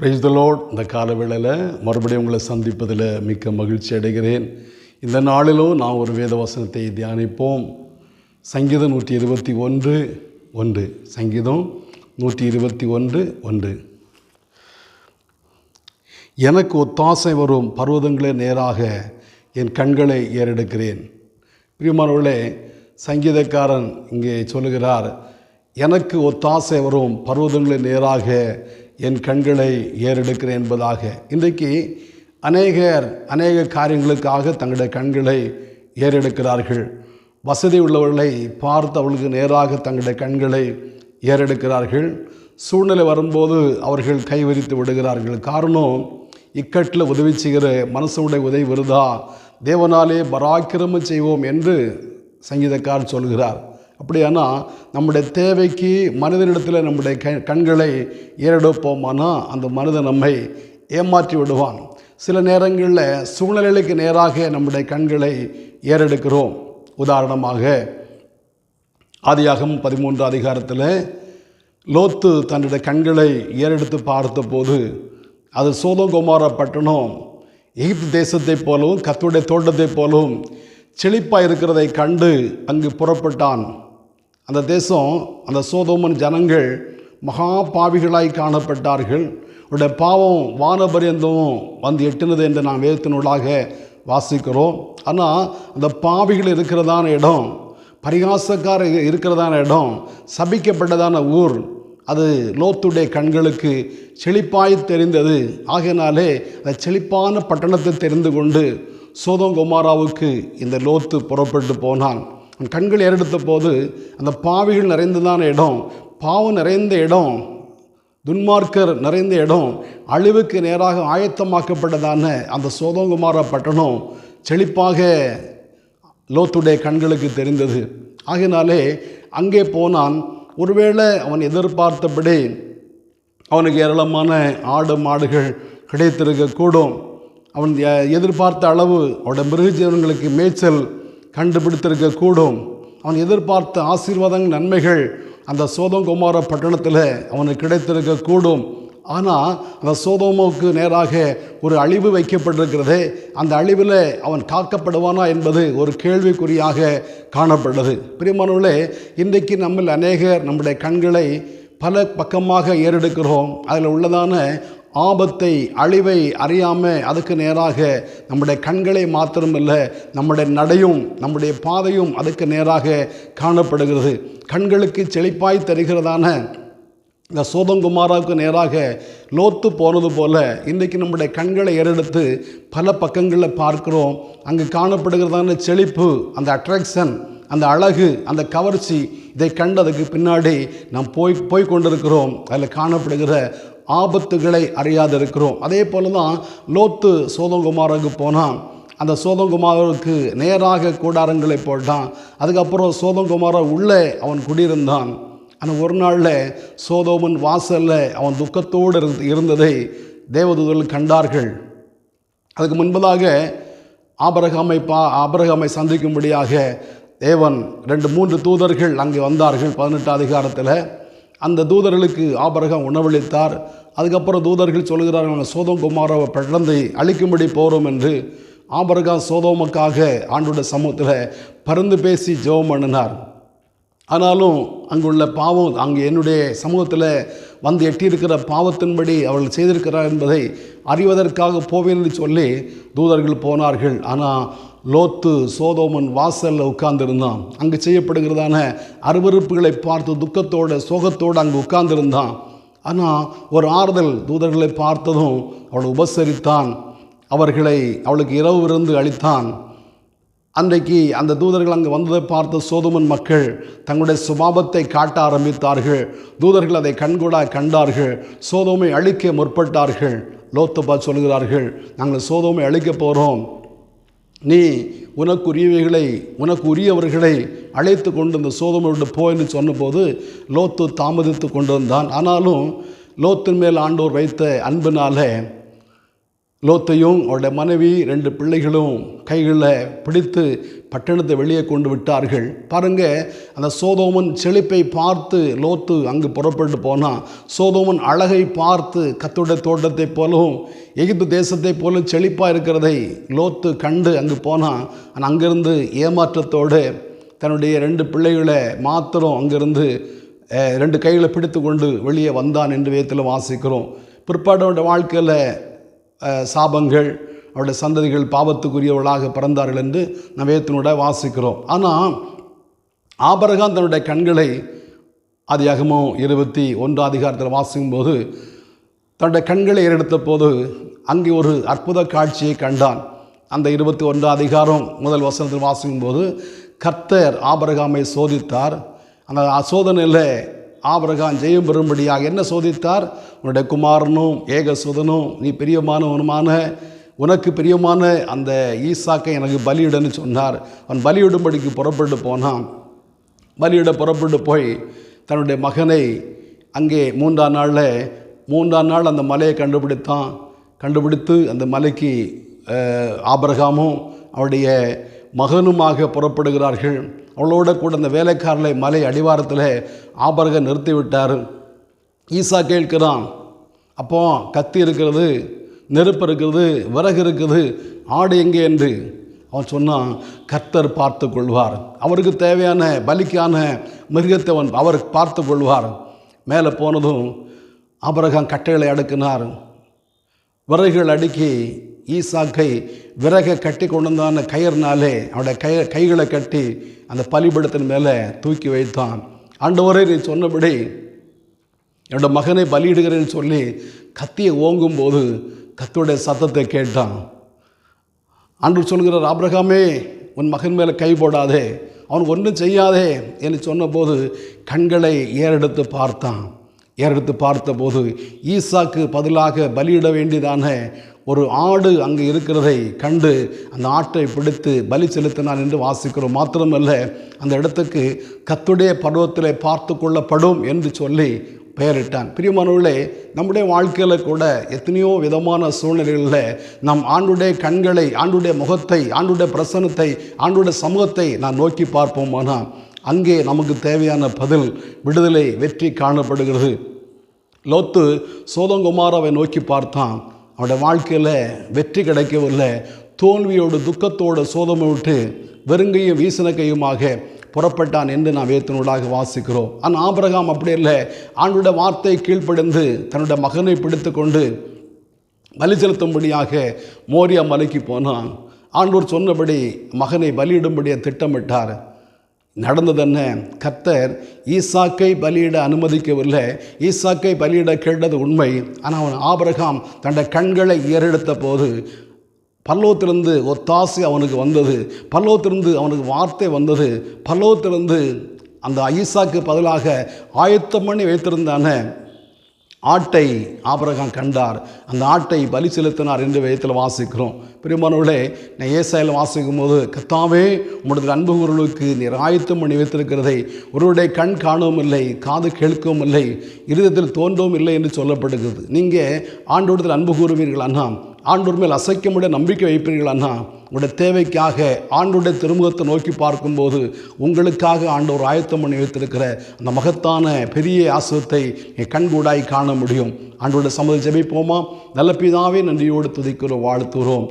Praise the load இந்த காலவேளையில் மறுபடியும் உங்களை சந்திப்பதில் மிக்க மகிழ்ச்சி அடைகிறேன். இந்த நாளிலும் நான் ஒரு வேத வசனத்தை தியானிப்போம். சங்கீதம் நூற்றி இருபத்தி ஒன்று ஒன்று. சங்கீதம் நூற்றி இருபத்தி ஒன்று ஒன்று. எனக்கு ஒத்தாசை வரும் பர்வதங்களே நேராக என் கண்களை ஏறெடுக்கிறேன். பிரியமானவர்களே சங்கீதக்காரன் இங்கே சொல்லுகிறார் எனக்கு ஒத்தாசை வரும் பர்வதங்களே நேராக என் கண்களை ஏறெடுக்கிறேன் என்பதாக. இன்றைக்கு அநேகர் அநேக காரியங்களுக்காக தங்களுடைய கண்களை ஏறெடுக்கிறார்கள். வசதி உள்ளவர்களை பார்த்து அவர்களுக்கு நேராக தங்களுடைய கண்களை ஏறெடுக்கிறார்கள். சூழ்நிலை வரும்போது அவர்கள் கைவிரித்து விடுகிறார்கள். காரணம் இக்கட்டில் உதவி செய்கிற மனசுடைய உதவி வருதா? தேவனாலே பராக்கிரமம் செய்வோம் என்று சங்கீதக்கார் சொல்கிறார். அப்படியானா நம்முடைய தேவைக்கு மனிதனிடத்தில் நம்முடைய க கண்களை ஏறெடுப்போமானா அந்த மனிதன் நம்மை ஏமாற்றி விடுவான். சில நேரங்களில் சூழ்நிலைகளுக்கு நேராக நம்முடைய கண்களை ஏறெடுக்கிறோம். உதாரணமாக ஆதியாகம் பதிமூன்று அதிகாரத்தில் லோத்து தன்னுடைய கண்களை ஏறெடுத்து பார்த்தபோது அது சோதகுமார பட்டணம் எகிப்து தேசத்தைப் போலவும் கத்துடைய தோட்டத்தைப் போலவும் செழிப்பாக இருக்கிறதை கண்டு அங்கு புறப்பட்டான். அந்த தேசம் அந்த சோதோமன் ஜனங்கள் மகா பாவிகளாய் காணப்பட்டார்கள். அவருடைய பாவம் வானபரியந்தமும் வந்து எட்டினது என்று நாம் வேதத்தினூடாக வாசிக்கிறோம். ஆனால் அந்த பாவிகள் இருக்கிறதான இடம் பரிகாசக்கார இருக்கிறதான இடம் சபிக்கப்பட்டதான ஊர் அது லோத்துடைய கண்களுக்கு செழிப்பாய் தெரிந்தது. ஆகையினாலே அந்த செழிப்பான பட்டணத்தை தெரிந்து கொண்டு சோதோங்குமாராவுக்கு இந்த லோத்து புறப்பட்டு போனான். அவன் கண்கள் ஏறெடுத்த போது அந்த பாவிகள் நிறைந்ததான இடம் பாவம் நிறைந்த இடம் துன்மார்க்கர் நிறைந்த இடம் அழிவுக்கு நேராக ஆயத்தமாக்கப்பட்டதான அந்த சோதோங்குமார பட்டணம் செழிப்பாக லோத்துடைய கண்களுக்கு தெரிந்தது. ஆகினாலே அங்கே போனான். ஒருவேளை அவன் எதிர்பார்த்தபடி அவனுக்கு ஏராளமான ஆடு மாடுகள் கிடைத்திருக்கக்கூடும். அவன் எ- எதிர்பார்த்த அளவு அவனுடைய மிருக மேய்ச்சல் கண்டுபிடித்திருக்க கூடும். அவன் எதிர்பார்த்த ஆசீர்வாதம் நன்மைகள் அந்த சோதங்குமார பட்டணத்தில் அவனுக்கு கிடைத்திருக்கக்கூடும் ஆனால் அந்த சோதோமுக்கு நேராக ஒரு அழிவு வைக்கப்பட்டிருக்கிறது அந்த அழிவில் அவன் காக்கப்படுவானா என்பது ஒரு கேள்விக்குறியாக காணப்பட்டது. பிரியமானவர்களே இன்றைக்கு நம்மில் அநேகர் நம்முடைய கண்களை பல பக்கமாக ஏறெடுக்கிறோம். அதில் உள்ளதான ஆபத்தை அழிவை அறியாமல் அதுக்கு நேராக நம்முடைய கண்களை மாத்திரமில்லை நம்முடைய நடையும் நம்முடைய பாதையும் அதுக்கு நேராக காணப்படுகிறது. கண்களுக்கு செழிப்பாய் தருகிறதான இந்த சோதங்குமாராவுக்கு நேராக லோத்து போனது போல் இன்றைக்கு நம்முடைய கண்களை ஏறெடுத்து பல பக்கங்களில் பார்க்குறோம். அங்கு காணப்படுகிறதான செழிப்பு அந்த அட்ராக்ஷன் அந்த அழகு அந்த கவர்ச்சி இதை கண்டதுக்கு பின்னாடி நாம் போய் போய் கொண்டிருக்கிறோம் அதில் காணப்படுகிற ஆபத்துகளை அறியாது இருக்கிறோம் அதே போல தான் லோத்து சோதங்குமாருக்கு போனான். அந்த சோதங்குமாருக்கு நேராக கூடாரங்களை போட்டான். அதுக்கப்புறம் சோதங்குமாரை உள்ளே அவன் குடியிருந்தான். ஆனால் ஒரு நாளில் சோதோமன் வாசலில் அவன் துக்கத்தோடு இருந்து இருந்ததை தேவதூதர்கள் கண்டார்கள். அதுக்கு முன்பதாக ஆபரகாமை பா ஆபரகாமை சந்திக்கும்படியாக தேவன் ரெண்டு மூன்று தூதர்கள் அங்கே வந்தார்கள் பதினெட்டு அதிகாரத்தில். அந்த தூதர்களுக்கு ஆபரகம் உணவளித்தார். அதுக்கப்புறம் தூதர்கள் சொல்கிறார்கள் நாங்கள் சோதம் குமாரவை பிழந்தை அழிக்கும்படி போகிறோம் என்று. ஆபரகம் சோதோமுக்காக ஆண்டுடைய சமூகத்தில் பருந்து பேசி ஜெபம் பண்ணினார். ஆனாலும் அங்குள்ள பாவம் அங்கே என்னுடைய சமூகத்தில் வந்து எட்டியிருக்கிற பாவத்தின்படி அவள் செய்திருக்கிறார் என்பதை அறிவதற்காக போவேன் என்று சொல்லி தூதர்கள் போனார்கள். ஆனால் லோத்து சோதோமன் வாசலில் உட்கார்ந்துருந்தான். அங்கு செய்யப்படுகிறதான அருவருப்புகளை பார்த்து துக்கத்தோட சோகத்தோடு அங்கு உட்கார்ந்துருந்தான். ஆனால் ஒரு ஆறுதல் தூதர்களை பார்த்ததும் அவளை உபசரித்தான். அவர்களை அவளுக்கு இரவு விருந்து அளித்தான். அன்றைக்கு அந்த தூதர்கள் அங்கு வந்ததை பார்த்த சோதுமன் மக்கள் தங்களுடைய சுபாவத்தை காட்ட ஆரம்பித்தார்கள். தூதர்கள் அதை கண்கூடா கண்டார்கள். சோதோமை அழிக்க முற்பட்டார்கள். லோத்தப்பா சொல்கிறார்கள் நாங்கள் சோதோமை அழிக்கப் போகிறோம் நீ உனக்குரியவைகளை உனக்கு உரியவர்களை அழைத்து கொண்டு இந்த சோதமை போயின்னு சொன்னபோது லோத்து தாமதித்து கொண்டு வந்தான். ஆனாலும் லோத்தின் மேல் ஆண்டோர் வைத்த அன்பினாலே லோத்தையும் அவருடைய மனைவி ரெண்டு பிள்ளைகளும் கைகளில் பிடித்து பட்டணத்தை வெளியே கொண்டு விட்டார்கள். பாருங்க அந்த சோதோமன் செழிப்பை பார்த்து லோத்து அங்கு புறப்பட்டு போனான் சோதோமன் அழகை பார்த்து கத்துடைய தோட்டத்தை போலவும் எகிப்து தேசத்தை போலும் செழிப்பாக இருக்கிறதை லோத்து கண்டு அங்கு போனான் ஆனால் அங்கிருந்து ஏமாற்றத்தோடு தன்னுடைய ரெண்டு பிள்ளைகளை மாத்திரம் அங்கிருந்து ரெண்டு கைகளை பிடித்து கொண்டு வெளியே வந்தான் என்று வேத்தில் வாசிக்கிறோம். பிற்பாடு வாழ்க்கையில் சாபங்கள் அவருடைய சந்ததிகள் பாவத்துக்குரியவர்களாக பிறந்தார்கள் என்று நவேத்தினோட வாசிக்கிறோம். ஆனால் ஆபரகாம் தன்னுடைய கண்களை அதிகமோ இருபத்தி ஒன்று அதிகாரத்தில் வாசிக்கும்போது தன்னுடைய கண்களை ஏறெடுத்த போது அங்கே ஒரு அற்புத காட்சியை கண்டான். அந்த இருபத்தி ஒன்று அதிகாரம் முதல் வசனத்தில் வாசிக்கும் போது கர்த்தர் ஆபரகாமை சோதித்தார். அந்த சோதனையில் ஆபரகாம் ஜெயம் பெறும்படியாக என்ன சோதித்தார்? உன்னுடைய குமாரனும் ஏகசுதனும் நீ பிரியமானவனுமான உனக்கு பிரியமான அந்த ஈசாக்கை எனக்கு பலியிடன்னு சொன்னார். அவன் பலியிடும்படிக்கு புறப்பட்டு போனான். பலியிட புறப்பட்டு போய் தன்னுடைய மகனை அங்கே மூன்றாம் நாளில் மூன்றாம் நாள் அந்த மலையை கண்டுபிடித்தான். கண்டுபிடித்து அந்த மலைக்கு ஆபரகாமும் அவருடைய மகனுமாக புறப்படுகிறார்கள். அவளோட கூட அந்த வேலைக்காரலை மலை அடிவாரத்தில் ஆபரக நிறுத்தி விட்டார் ஈசா கேட்கிறான் அப்போ கத்தி இருக்கிறது நெருப்பு இருக்கிறது விறகு இருக்குது ஆடு எங்கே? என்று. அவன் சொன்னான் கர்த்தர் பார்த்து கொள்வார். அவருக்கு தேவையான பலிக்கான மிருகத்தை அவன் அவர் பார்த்து கொள்வார். மேலே போனதும் அபரகம் கட்டைகளை அடுக்கினார். விறகுகள் அடுக்கி ஈசாக்கை விறகை கட்டி கொண்டு வந்தான. கயிறுனாலே அவனுடைய கை கைகளை கட்டி அந்த பலிபடத்தின் மேலே தூக்கி வைத்தான். ஆண்டவரே நீ சொன்னபடி என்னோட மகனை பலியிடுகிறேன்னு சொல்லி கத்தியை ஓங்கும்போது கத்தோடைய சத்தத்தை கேட்டான். ஆண்டு சொல்கிறார் ஆபிரகாமே உன் மகன் மேலே கை போடாதே அவன் ஒன்றும் செய்யாதே என்று சொன்னபோது கண்களை ஏறெடுத்து பார்த்தான். ஏறெடுத்து பார்த்தபோது ஈசாக்கு பதிலாக பலியிட வேண்டியதான ஒரு ஆடு அங்கே இருக்கிறதை கண்டு அந்த ஆட்டை பிடித்து பலி செலுத்தினான் என்று வாசிக்கிறோம். மாத்திரமல்ல அந்த இடத்துக்கு கத்துடைய பருவத்திலே பார்த்து கொள்ளப்படும் என்று சொல்லி பெயரிட்டான். பிரியமானவர்களே நம்முடைய வாழ்க்கையில் கூட எத்தனையோ விதமான சூழ்நிலைகளில் நம் ஆண்டுடைய கண்களை ஆண்டுடைய முகத்தை ஆண்டுடைய பிரசனத்தை ஆண்டுடைய சமூகத்தை நான் நோக்கி பார்ப்போமானா அங்கே நமக்கு தேவையான பதில் விடுதலை வெற்றி காணப்படுகிறது. லோத்து சோதங்குமாராவை நோக்கி பார்த்தான். அவனோட வாழ்க்கையில் வெற்றி கிடைக்கவில்லை. தோல்வியோடு துக்கத்தோடு சோதமை விட்டு வெறுங்கையும் வீசின கையுமாக புறப்பட்டான் என்று நாம் வேத்தினூடாக வாசிக்கிறோம். ஆனால் ஆபிரகாம் அப்படி இல்லை. ஆண்டுடைய வார்த்தை கீழ்ப்படிந்து தன்னுடைய மகனை பிடித்து கொண்டு பலி செலுத்தும்படியாக மோரியா மலைக்கு போனான். ஆண்டவர் சொன்னபடி மகனை பலியிடும்படியாக திட்டமிட்டார். நடந்தது என்ன கர்த்தர் ஈசாக்கை பலியிட அனுமதிக்கவில்லை. ஈசாக்கை பலியிட கேட்டது உண்மை. ஆனால் அவன் ஆபரகாம் தன்னுடைய கண்களை ஏறெடுத்த போது பல்லோத்திலிருந்து ஒத்தாசை அவனுக்கு வந்தது. பல்லோத்திலிருந்து அவனுக்கு வார்த்தை வந்தது. பல்லோத்திலிருந்து அந்த ஐசாக்கு பதிலாக ஆயத்தம் பண்ணி வைத்திருந்தான. ஆட்டை ஆபரகம் கண்டார். அந்த ஆட்டை பலி செலுத்தினார் என்று வேதத்தில் வாசிக்கிறோம். பெருமானவர்களே நான் ஏசாயில் வாசிக்கும் போது கத்தாவே உங்களுடைய அன்பு குரலுக்கு நீர் ஆயத்தம் பண்ணி வைத்திருக்கிறதை ஒருவருடைய கண் காணவும் இல்லை காது கேட்கவும் இல்லை இருதத்தில் தோன்றவும் இல்லை என்று சொல்லப்படுகிறது. நீங்கள் ஆண்டோடத்தில் அன்பு கூறுவீர்கள்? அண்ணா ஆண்டோர் மேல் அசைக்க முடிய நம்பிக்கை வைப்பீர்களான்னா உங்களுடைய தேவைக்காக ஆண்டுடைய திருமுகத்தை நோக்கி பார்க்கும்போது உங்களுக்காக ஆண்டோர் ஆயத்தம் பண்ணி வைத்திருக்கிற அந்த மகத்தான பெரிய ஆசிரத்தை என் கண்கூடாய் காண முடியும். ஆண்டோட சமதி ஜெபிப்போமா? நல்ல பிதாவே நன்றியோடு துதிக்கிறோம் வாழ்த்துகிறோம்.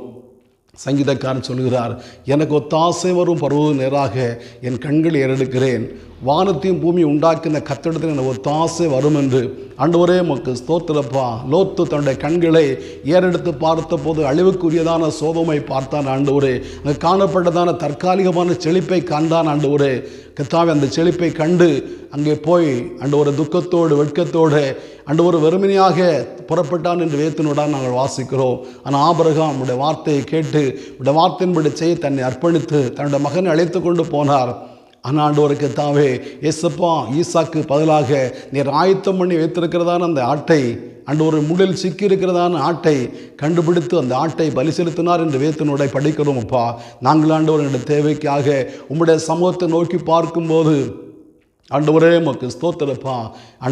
சங்கீதக்காரன் சொல்கிறார் எனக்கு ஒத்தாசை வரும் பருவ நேராக என் கண்கள் ஏறெடுக்கிறேன். வானத்தையும் பூமி உண்டாக்கின கத்திடத்தில் எனக்கு ஒத்தாசை வரும் என்று ஆண்டவரே மக்கள் ஸ்தோத்திரப்பா. லோத்து தன்னுடைய கண்களை ஏறெடுத்து பார்த்த போது அழிவுக்குரியதான சோதமை பார்த்தான் ஆண்டு அங்கே காணப்பட்டதான தற்காலிகமான செழிப்பை கண்டான் ஆண்டவரே. கத்தாவே அந்த செழிப்பை கண்டு அங்கே போய் ஆண்டவரை துக்கத்தோடு வெட்கத்தோடு ஒரு வெறுமனையாக புறப்பட்டான் என்று வேத்தினுடன் நாங்கள் வாசிக்கிறோம். ஆனால் ஆபரகாம் உடைய வார்த்தையை கேட்டு உடைய வார்த்தையின்படி செய்ய தன்னை அர்ப்பணித்து தன்னுடைய மகனை அழைத்து கொண்டு போனார். ஆனால் தாவே எஸ்ஸப்பா ஈசாக்கு பதிலாக நீர் ஆயத்தம் பண்ணி வைத்திருக்கிறதான அந்த ஆட்டை ஆண்டவர் முடில் சிக்கியிருக்கிறதான ஆட்டை கண்டுபிடித்து அந்த ஆட்டை பலி செலுத்தினார் என்று வேத்தினுடைய படிக்கிறோம் அப்பா. நாங்களாண்டு தேவைக்காக உம்முடைய சமூகத்தை நோக்கி பார்க்கும்போது ஆண்டவரே உமக்கு ஸ்தோத்திரப்பா.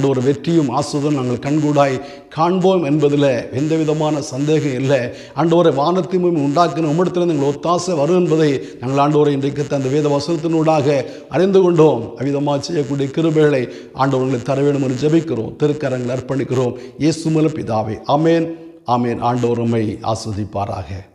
ஒரு வெற்றியும் ஆசுதம் நாங்கள் கண்கூடாய் காண்போம் என்பதில் எந்த விதமான சந்தேகம் இல்லை. ஆண்டவரை வானத்தையும் உண்டாக்கின உம்மிடத்திலிருந்து எங்கள் ஒத்தாசை வரும் என்பதை நாங்கள் ஆண்டவரை இன்றைக்கு அந்த வேத வசனத்தினூடாக அறிந்து கொண்டோம். அவ்விதமாக செய்யக்கூடிய கிருபைகளை ஆண்டவர்களை தர வேண்டும் என்று ஜெபிக்கிறோம். திருக்கரங்களை அர்ப்பணிக்கிறோம். இயேசுமல பிதாவே. ஆமேன். ஆமேன். ஆண்டவர் உண்மை ஆஸ்வதிப்பாராக